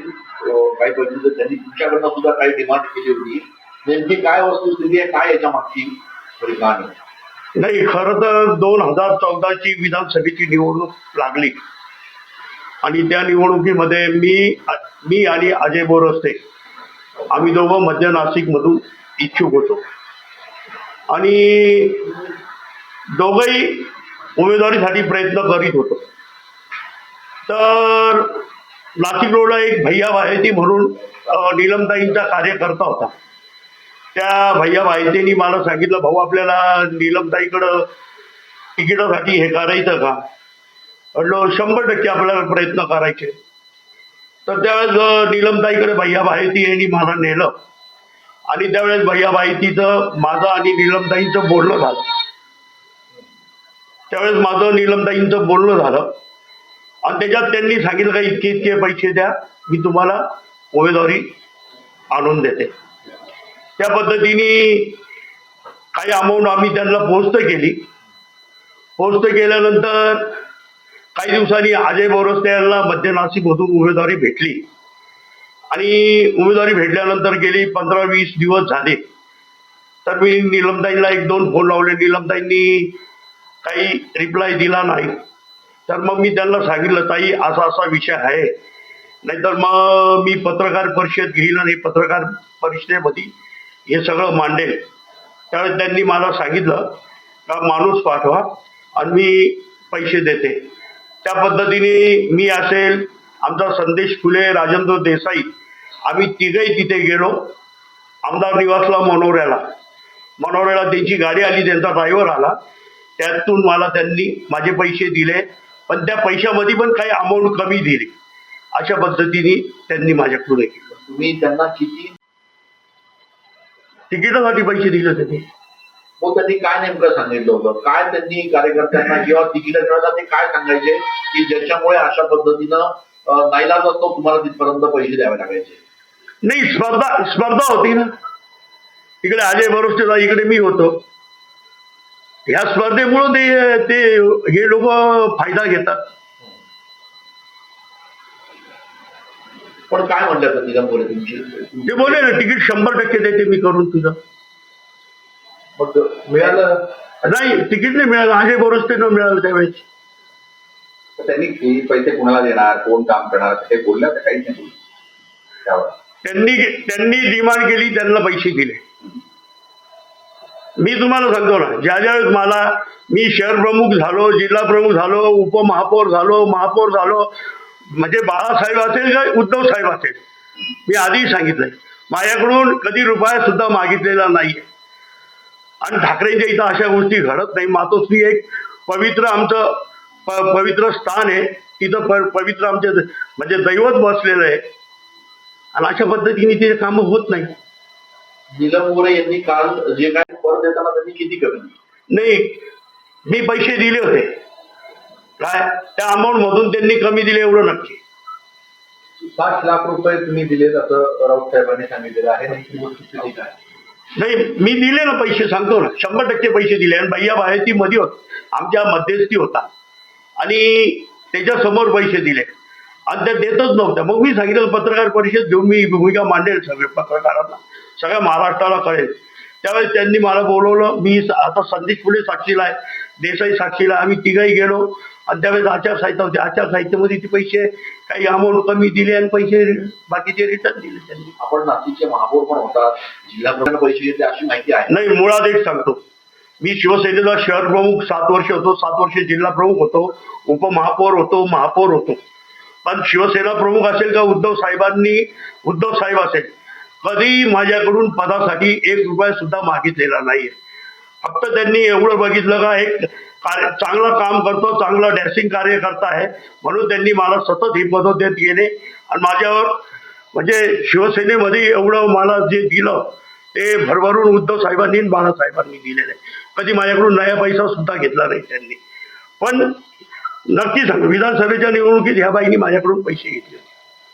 काही बघितलं त्यांनी तुमच्याकडनं सुद्धा काही डिमांड केली होती. नेमकी काय वस्तुस्थिती आहे काय याच्या मागची खरी नाही खर तर दोन हजार चौदाची विधानसभेची निवडणूक लागली. आणि त्या निवडणुकीमध्ये मी मी आणि अजय बोरस्ते आम्ही दोघं मध्य नाशिकमधून इच्छुक होतो. आणि दोघंही उमेदवारीसाठी प्रयत्न करीत होतो. तर नाशिक रोडला एक भैया भायती म्हणून नीलमताईंचा कार्यकर्ता होता. त्या भैया बाहेतींनी मला सांगितलं भाऊ आपल्याला नीलमताईकडं तिकिटासाठी हे करायचं का? म्हणलो शंभर टक्के आपल्याला प्रयत्न करायचे. तर त्यावेळेस नीलमताईकडे भैया भायती यांनी मला नेलं. आणि त्यावेळेस भैया भायतीचं माझं आणि नीलमताईंचं बोलणं झालं. त्यावेळेस माझं नीलमताईंचं बोलणं झालं. आणि त्याच्यात त्यांनी सांगितलं का इतके इतके पैसे द्या मी तुम्हाला उमेदवारी आणून देते. त्या पद्धतीने काही अमाऊंट आम्ही त्यांना पोस्ट केली. पोस्ट केल्यानंतर काही दिवसांनी अजय बोरस्ते यांना मध्य नाशिकमधून उमेदवारी भेटली. आणि उमेदवारी भेटल्यानंतर गेली पंधरा वीस दिवस झाले. तर मी निलमताईंना एक दोन फोन लावले. नीलमताईंनी काही रिप्लाय दिला नाही. तर मग मी त्यांना सांगितलं ताई असा असा विषय आहे. नाहीतर मग मी पत्रकार परिषद घेईल आणि पत्रकार परिषदेमध्ये हे सगळं मांडेल त्यावेळेस त्यांनी मला सांगितलं का माणूस पाठवा आणि मी पैसे देते. त्या पद्धतीने मी असेल आमचा संदेश फुले राजेंद्र देसाई. आम्ही तिघही तिथे गेलो आमदार निवासला मनोऱ्याला. मनोऱ्याला त्यांची गाडी आली त्यांचा ड्रायव्हर आला. त्यातून मला त्यांनी माझे पैसे दिले. पण त्या पैशामध्ये पण काही अमाऊंट कमी दिली. अशा पद्धतीने त्यांनी माझ्याकडून हे केलं. तुम्ही त्यांना किती तिकिटासाठी पैसे दिले त्यांनी मग त्यांनी काय नेमकं सांगितलं होतं? काय त्यांनी कार्यकर्त्यांना किंवा तिकीट मिळवता ते काय सांगायचे? की ज्याच्यामुळे अशा पद्धतीनं नाईलाज असतो तुम्हाला तिथपर्यंत पैसे द्यावे लागायचे. नाही स्पर्धा स्पर्धा होती ना. इकडे अजय बरोस्तेला इकडे मी होतो. ह्या स्पर्धेमुळं ते ते हे लोक फायदा घेतात. पण काय म्हणलं होतं निगम बोले तुमची? ते बोले ना तिकीट शंभर टक्के देते मी करून तुझं. मग मिळालं? नाही तिकीट नाही मिळालं. अजय बरोस्ते न मिळालं त्यावेळेस. त्यांनी पैसे कोणाला देणार कोण काम करणार हे बोललं का काहीच नाही त्यांनी त्यांनी डिमांड केली त्यांना पैसे दिले. मी तुम्हाला सांगतो ना ज्या ज्यावेळेस मला मी शहर प्रमुख झालो जिल्हा प्रमुख झालो उपमहापौर झालो महापौर झालो म्हणजे बाळासाहेब असेल का उद्धव साहेब असेल मी आधीही सांगितलंय. माझ्याकडून कधी रुपया सुद्धा मागितलेला नाही आणि ठाकरेंच्या इथं अशा गोष्टी घडत नाही. मातोश्री एक पवित्र आमचं प- पवित्र स्थान आहे. तिथं प- पवित्र आमचे म्हणजे दैवत बसलेलं आहे. आणि अशा पद्धतीने तिथे कामं होत नाही. नीलम गोरे यांनी काल जे काय कर देताना त्यांनी किती कमी दिली? नाही मी पैसे दिले होते. काय? त्या अमाऊंट मधून त्यांनी कमी दिले एवढं नक्की. साठ लाख रुपये तुम्ही दिलेत असं राऊत साहेबांनी सांगितलेलं आहे. नाही मी दिले ना पैसे सांगतो ना. शंभर टक्के पैसे दिले. आणि भैया बाहेर ती मध्ये होत आमच्या मध्यस्थी होता. आणि त्याच्यासमोर पैसे दिले. आणि त्या देतच नव्हत्या मग मी सांगितलं पत्रकार परिषद घेऊन मी भूमिका मांडेल सगळे पत्रकारांना. सगळ्या महाराष्ट्राला कळेल. त्यावेळेस त्यांनी मला बोलवलं. मी आता संदेश पुढे साक्षीला आहे. देसाई साक्षीला. आम्ही तिघही गेलो. आणि त्यावेळेस आचारसंहिता होती. आचारसंहितेमध्ये ते पैसे काही अमाऊंट कमी दिले आणि पैसे बाकीचे रिटर्न दिले त्यांनी. आपण नाशिकचे महापौर पण होतात. जिल्हा प्रमुख पैसे घेतले अशी माहिती आहे. नाही मुळात एक सांगतो. मी शिवसेनेचा शहर प्रमुख सात वर्ष होतो. सात वर्ष जिल्हा प्रमुख होतो. उपमहापौर होतो. महापौर होतो. पण शिवसेना प्रमुख असेल का उद्धव साहेबांनी? उद्धव साहेब असेल. कधी माझ्याकडून पदासाठी एक रुपया सुद्धा मागितलेला नाहीये. फक्त त्यांनी एवढं बघितलं का एक कार्य चांगलं काम करतो चांगलं डॅसिंग कार्य करता आहे. म्हणून त्यांनी मला सतत ही देत गेले. आणि माझ्यावर म्हणजे शिवसेनेमध्ये एवढं मला जे दिलं ते भरभरून उद्धव साहेबांनी बाळासाहेबांनी दिलेलं आहे. कधी माझ्याकडून नया पैसा सुद्धा घेतला नाही त्यांनी. पण नक्की सांग विधानसभेच्या निवडणुकीत ह्या बाईंनी माझ्याकडून पैसे घेतले.